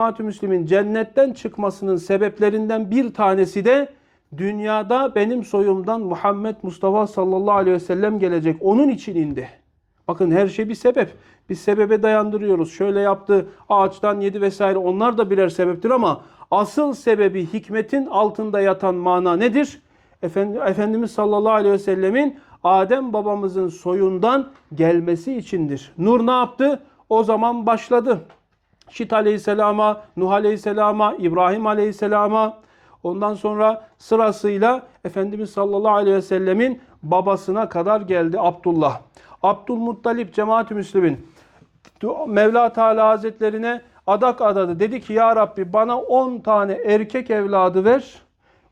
Cemaat-ı Müslim'in cennetten çıkmasının sebeplerinden bir tanesi de dünyada benim soyumdan Muhammed Mustafa sallallahu aleyhi ve sellem gelecek. Onun için indi. Bakın her şey bir sebep. Biz sebebe dayandırıyoruz. Şöyle yaptı, ağaçtan yedi vesaire. Onlar da birer sebeptir ama asıl sebebi hikmetin altında yatan mana nedir? Efendi- Efendimiz sallallahu aleyhi ve sellemin Adem babamızın soyundan gelmesi içindir. Nur ne yaptı? O zaman başladı. Şit aleyhisselama, Nuh aleyhisselama, İbrahim aleyhisselama, ondan sonra sırasıyla Efendimiz sallallahu aleyhi ve sellemin babasına kadar geldi Abdullah. Abdülmuttalip cemaat-i Müslümin Mevla Teala Hazretlerine adak adadı. Dedi ki ya Rabbi bana 10 tane erkek evladı ver.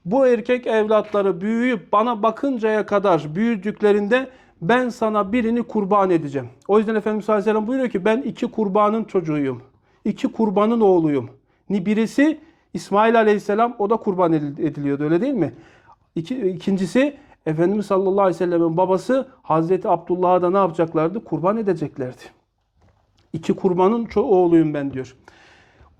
Bu erkek evlatları büyüyüp bana bakıncaya kadar büyüdüklerinde ben sana birini kurban edeceğim. O yüzden Efendimiz sallallahu aleyhi ve sellem buyuruyor ki ben iki kurbanın çocuğuyum. İki kurbanın oğluyum. Ni birisi İsmail aleyhisselam o da kurban edil- ediliyordu öyle değil mi? İki, ikincisi Efendimiz sallallahu aleyhi ve sellemin babası Hazreti Abdullah'a da ne yapacaklardı? Kurban edeceklerdi. İki kurbanın oğluyum ben diyor.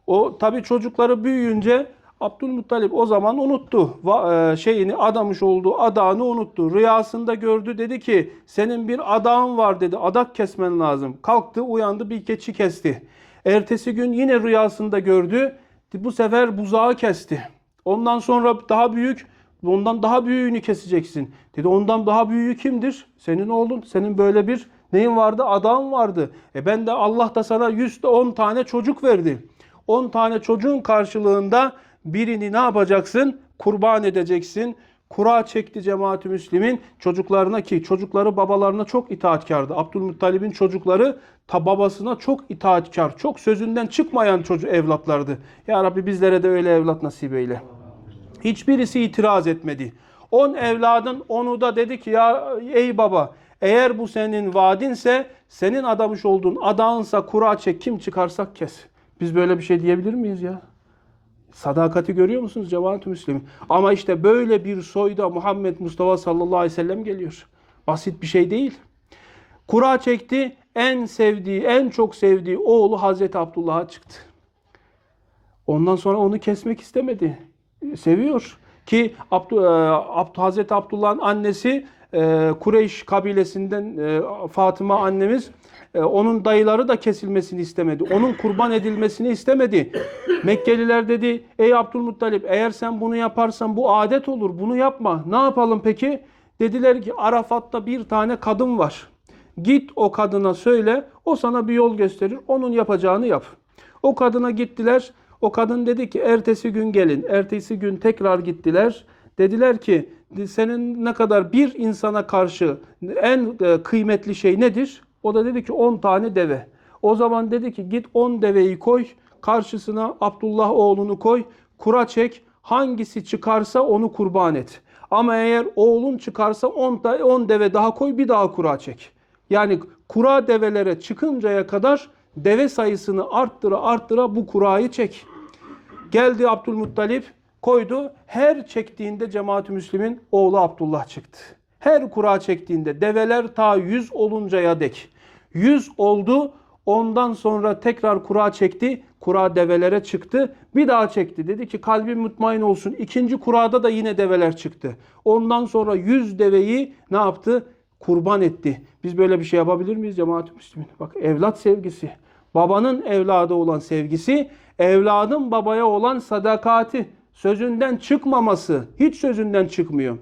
O tabi çocukları büyüyünce Abdülmuttalip o zaman unuttu. E, şeyini adamış olduğu adağını unuttu. Rüyasında gördü dedi ki senin bir adağın var dedi. Adak kesmen lazım. Kalktı uyandı bir keçi kesti. Ertesi gün yine rüyasında gördü. Bu sefer buzağı kesti. Ondan sonra daha büyük ondan daha büyüğünü keseceksin. Dedi ondan daha büyüğü kimdir? Senin oğlun. Senin böyle bir neyin vardı? Adağın vardı. E ben de Allah da sana 110 tane çocuk verdi. 10 tane çocuğun karşılığında birini ne yapacaksın? Kurban edeceksin. Kura çekti cemaat-i Müslim'in çocuklarına ki çocukları babalarına çok itaatkardı. Abdülmuttalib'in çocukları ta babasına çok itaatkar, çok sözünden çıkmayan çocuk evlatlardı. Ya Rabbi bizlere de öyle evlat nasip eyle. Hiçbirisi itiraz etmedi. On evladın onu da dedi ki ya ey baba eğer bu senin vaadinse senin adamış olduğun adağınsa kura çek kim çıkarsak kes. Biz böyle bir şey diyebilir miyiz ya? Sadakati görüyor musunuz cemaat-ı müslim? Ama işte böyle bir soyda Muhammed Mustafa sallallahu aleyhi ve sellem geliyor. Basit bir şey değil. Kura çekti. En sevdiği, en çok sevdiği oğlu Hazreti Abdullah'a çıktı. Ondan sonra onu kesmek istemedi. Seviyor. Ki Abdü, e, Abdü, Hazreti Abdullah'ın annesi e, Kureyş kabilesinden e, Fatıma annemiz e, onun dayıları da kesilmesini istemedi. Onun kurban edilmesini istemedi. Mekkeliler dedi ey Abdülmuttalip eğer sen bunu yaparsan bu adet olur. Bunu yapma. Ne yapalım peki? Dediler ki Arafat'ta bir tane kadın var. Git o kadına söyle. O sana bir yol gösterir. Onun yapacağını yap. O kadına gittiler. O kadın dedi ki ertesi gün gelin. Ertesi gün tekrar gittiler. Dediler ki senin ne kadar bir insana karşı en e, kıymetli şey nedir? O da dedi ki 10 tane deve. O zaman dedi ki git 10 deveyi koy. Karşısına Abdullah oğlunu koy. Kura çek. Hangisi çıkarsa onu kurban et. Ama eğer oğlun çıkarsa 10 ta- 10 deve daha koy bir daha kura çek. Yani kura develere çıkıncaya kadar deve sayısını arttıra arttıra bu kurayı çek. Geldi Abdülmuttalip koydu. Her çektiğinde cemaat-i Müslim'in oğlu Abdullah çıktı. Her kura çektiğinde develer ta 100 oluncaya dek. 100 oldu. Ondan sonra tekrar kura çekti. Kura develere çıktı. Bir daha çekti. Dedi ki kalbim mutmain olsun. İkinci kurada da yine develer çıktı. Ondan sonra 100 deveyi ne yaptı? Kurban etti. Biz böyle bir şey yapabilir miyiz cemaat-i Müslümin? Bak evlat sevgisi. Babanın evladı olan sevgisi, evladın babaya olan sadakati, sözünden çıkmaması, hiç sözünden çıkmıyor.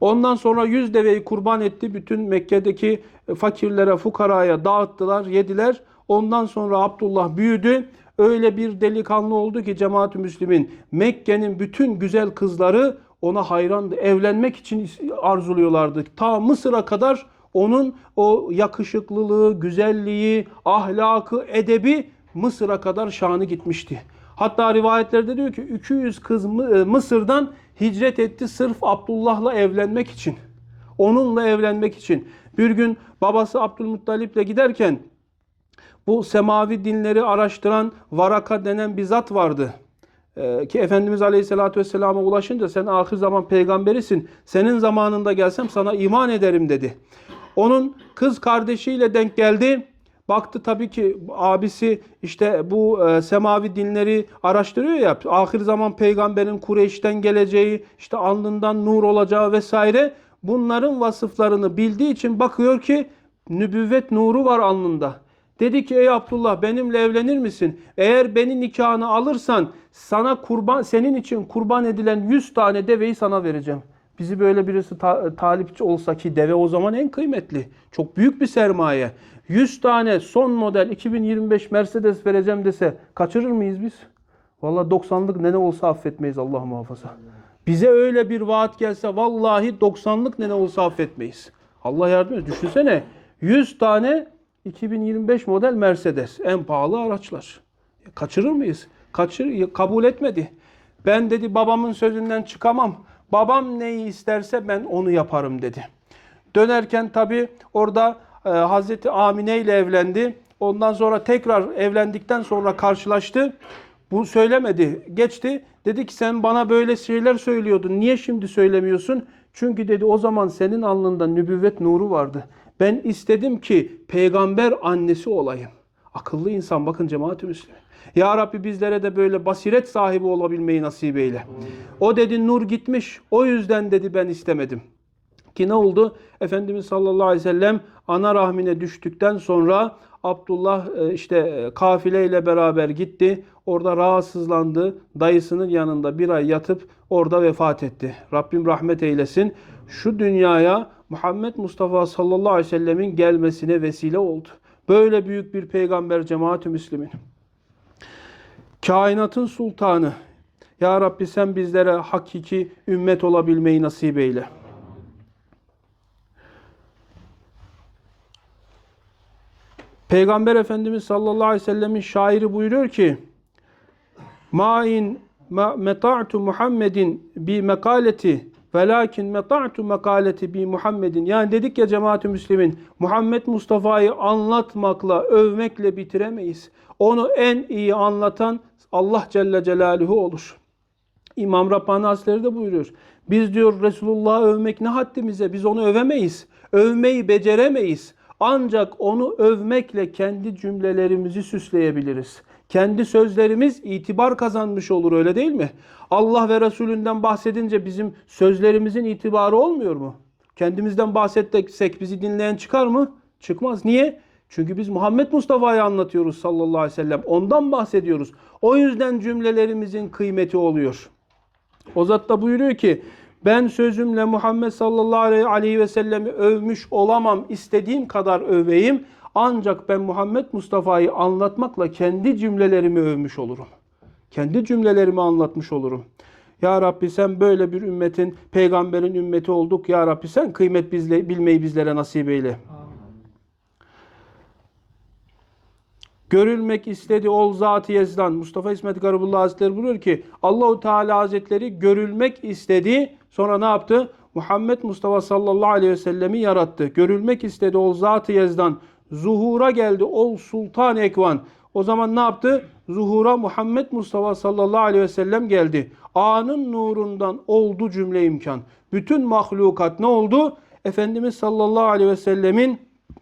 Ondan sonra yüz deveyi kurban etti. Bütün Mekke'deki fakirlere, fukaraya dağıttılar, yediler. Ondan sonra Abdullah büyüdü. Öyle bir delikanlı oldu ki cemaat-ü Müslümin Mekke'nin bütün güzel kızları ona hayrandı. Evlenmek için arzuluyorlardı. Ta Mısır'a kadar onun o yakışıklılığı, güzelliği, ahlakı, edebi Mısır'a kadar şanı gitmişti. Hatta rivayetlerde diyor ki 200 kız e, Mısır'dan hicret etti sırf Abdullah'la evlenmek için. Onunla evlenmek için. Bir gün babası Abdülmuttalip'le giderken bu semavi dinleri araştıran Varaka denen bir zat vardı. Ee, ki Efendimiz Aleyhisselatü Vesselam'a ulaşınca sen ahir zaman peygamberisin. Senin zamanında gelsem sana iman ederim dedi. Onun kız kardeşiyle denk geldi. Baktı tabii ki abisi işte bu e, semavi dinleri araştırıyor ya. Ahir zaman peygamberin Kureyş'ten geleceği, işte alnından nur olacağı vesaire. Bunların vasıflarını bildiği için bakıyor ki nübüvvet nuru var alnında. Dedi ki ey Abdullah benimle evlenir misin? Eğer beni nikahını alırsan sana kurban senin için kurban edilen 100 tane deveyi sana vereceğim. Bizi böyle birisi ta- talipçi olsa ki deve o zaman en kıymetli. Çok büyük bir sermaye. 100 tane son model 2025 Mercedes vereceğim dese kaçırır mıyız biz? Vallahi 90'lık ne ne olsa affetmeyiz Allah muhafaza. Bize öyle bir vaat gelse vallahi 90'lık ne ne olsa affetmeyiz. Allah yardım etsin. Düşünsene 100 tane 2025 model Mercedes. En pahalı araçlar. Kaçırır mıyız? Kaçır, kabul etmedi. Ben dedi babamın sözünden çıkamam. Babam neyi isterse ben onu yaparım dedi. Dönerken tabi orada e, Hazreti Amine ile evlendi. Ondan sonra tekrar evlendikten sonra karşılaştı. Bu söylemedi. Geçti. Dedi ki sen bana böyle şeyler söylüyordun. Niye şimdi söylemiyorsun? Çünkü dedi o zaman senin alnında nübüvvet nuru vardı. Ben istedim ki peygamber annesi olayım. Akıllı insan bakın cemaat-i Müslüman. Ya Rabbi bizlere de böyle basiret sahibi olabilmeyi nasip eyle. O dedi nur gitmiş. O yüzden dedi ben istemedim. Ki ne oldu? Efendimiz sallallahu aleyhi ve sellem ana rahmine düştükten sonra Abdullah e, işte e, kafileyle beraber gitti. Orada rahatsızlandı. Dayısının yanında bir ay yatıp orada vefat etti. Rabbim rahmet eylesin. Şu dünyaya Muhammed Mustafa sallallahu aleyhi ve sellemin gelmesine vesile oldu. Böyle büyük bir peygamber cemaat-ü müslimin. Kainatın sultanı. Ya Rabbi sen bizlere hakiki ümmet olabilmeyi nasip eyle. Peygamber Efendimiz sallallahu aleyhi ve sellemin şairi buyuruyor ki Ma in ma meta'tu Muhammedin bi mekaleti velakin meta'tu mekaleti bi Muhammedin. Yani dedik ya cemaat-ü müslimin Muhammed Mustafa'yı anlatmakla, övmekle bitiremeyiz. Onu en iyi anlatan Allah Celle Celaluhu olur. İmam Rabbani Hazretleri de buyuruyor. Biz diyor Resulullah'ı övmek ne haddimize? Biz onu övemeyiz. Övmeyi beceremeyiz. Ancak onu övmekle kendi cümlelerimizi süsleyebiliriz. Kendi sözlerimiz itibar kazanmış olur öyle değil mi? Allah ve Resulünden bahsedince bizim sözlerimizin itibarı olmuyor mu? Kendimizden bahsetsek bizi dinleyen çıkar mı? Çıkmaz. Niye? Çünkü biz Muhammed Mustafa'yı anlatıyoruz sallallahu aleyhi ve sellem. Ondan bahsediyoruz. O yüzden cümlelerimizin kıymeti oluyor. O zat da buyuruyor ki ben sözümle Muhammed sallallahu aleyhi ve sellemi övmüş olamam. istediğim kadar öveyim. Ancak ben Muhammed Mustafa'yı anlatmakla kendi cümlelerimi övmüş olurum. Kendi cümlelerimi anlatmış olurum. Ya Rabbi sen böyle bir ümmetin, peygamberin ümmeti olduk. Ya Rabbi sen kıymet bizle, bilmeyi bizlere nasip eyle. Görülmek istedi ol zat-ı yezdan. Mustafa İsmet Garibullah Hazretleri buyuruyor ki Allahu Teala Hazretleri görülmek istedi. Sonra ne yaptı? Muhammed Mustafa sallallahu aleyhi ve sellemi yarattı. Görülmek istedi ol zat-ı yezdan. Zuhura geldi ol sultan ekvan. O zaman ne yaptı? Zuhura Muhammed Mustafa sallallahu aleyhi ve sellem geldi. Anın nurundan oldu cümle imkan. Bütün mahlukat ne oldu? Efendimiz sallallahu aleyhi ve sellemin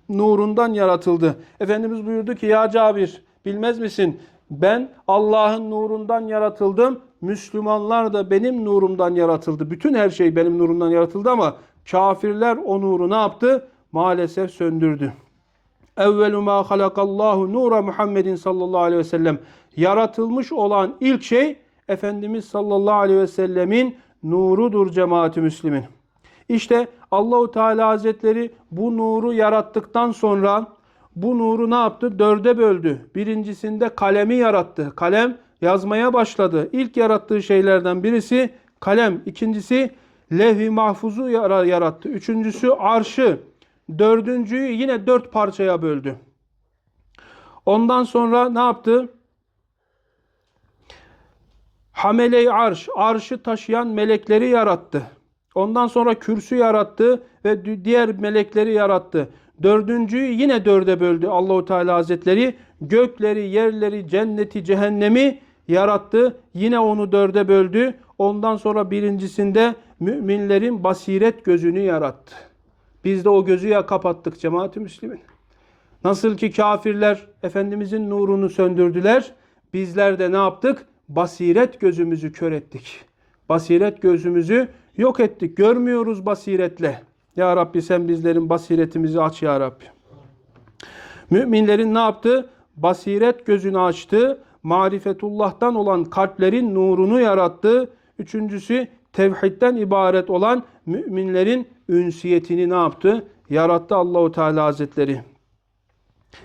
nurundan yaratıldı. Efendimiz buyurdu ki ya Cabir bilmez misin? Ben Allah'ın nurundan yaratıldım. Müslümanlar da benim nurumdan yaratıldı. Bütün her şey benim nurumdan yaratıldı ama kafirler o nuru ne yaptı? Maalesef söndürdü. Evvelu ma halakallahu nura Muhammedin sallallahu aleyhi ve sellem. Yaratılmış olan ilk şey Efendimiz sallallahu aleyhi ve sellemin nurudur cemaati müslimin. İşte Allahu Teala Hazretleri bu nuru yarattıktan sonra bu nuru ne yaptı? Dörde böldü. Birincisinde kalemi yarattı. Kalem yazmaya başladı. İlk yarattığı şeylerden birisi kalem. İkincisi levh-i mahfuzu yarattı. Üçüncüsü arşı. Dördüncüyü yine dört parçaya böldü. Ondan sonra ne yaptı? Hamele-i arş, arşı taşıyan melekleri yarattı. Ondan sonra kürsü yarattı ve diğer melekleri yarattı. Dördüncüyü yine dörde böldü Allahu Teala Hazretleri. Gökleri, yerleri, cenneti, cehennemi yarattı. Yine onu dörde böldü. Ondan sonra birincisinde müminlerin basiret gözünü yarattı. Biz de o gözü ya kapattık cemaat-i müslimin. Nasıl ki kafirler Efendimizin nurunu söndürdüler. Bizler de ne yaptık? Basiret gözümüzü kör ettik. Basiret gözümüzü yok ettik. Görmüyoruz basiretle. Ya Rabbi sen bizlerin basiretimizi aç ya Rabbi. Müminlerin ne yaptı? Basiret gözünü açtı. Marifetullah'tan olan kalplerin nurunu yarattı. Üçüncüsü tevhidden ibaret olan müminlerin ünsiyetini ne yaptı? Yarattı Allahu Teala Hazretleri.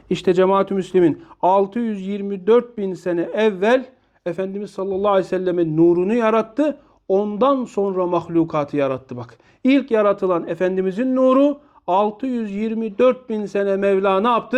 İşte cemaat-ü Müslim'in 624 bin sene evvel Efendimiz sallallahu aleyhi ve sellemin nurunu yarattı. Ondan sonra mahlukatı yarattı bak. İlk yaratılan Efendimizin nuru 624 bin sene Mevla ne yaptı?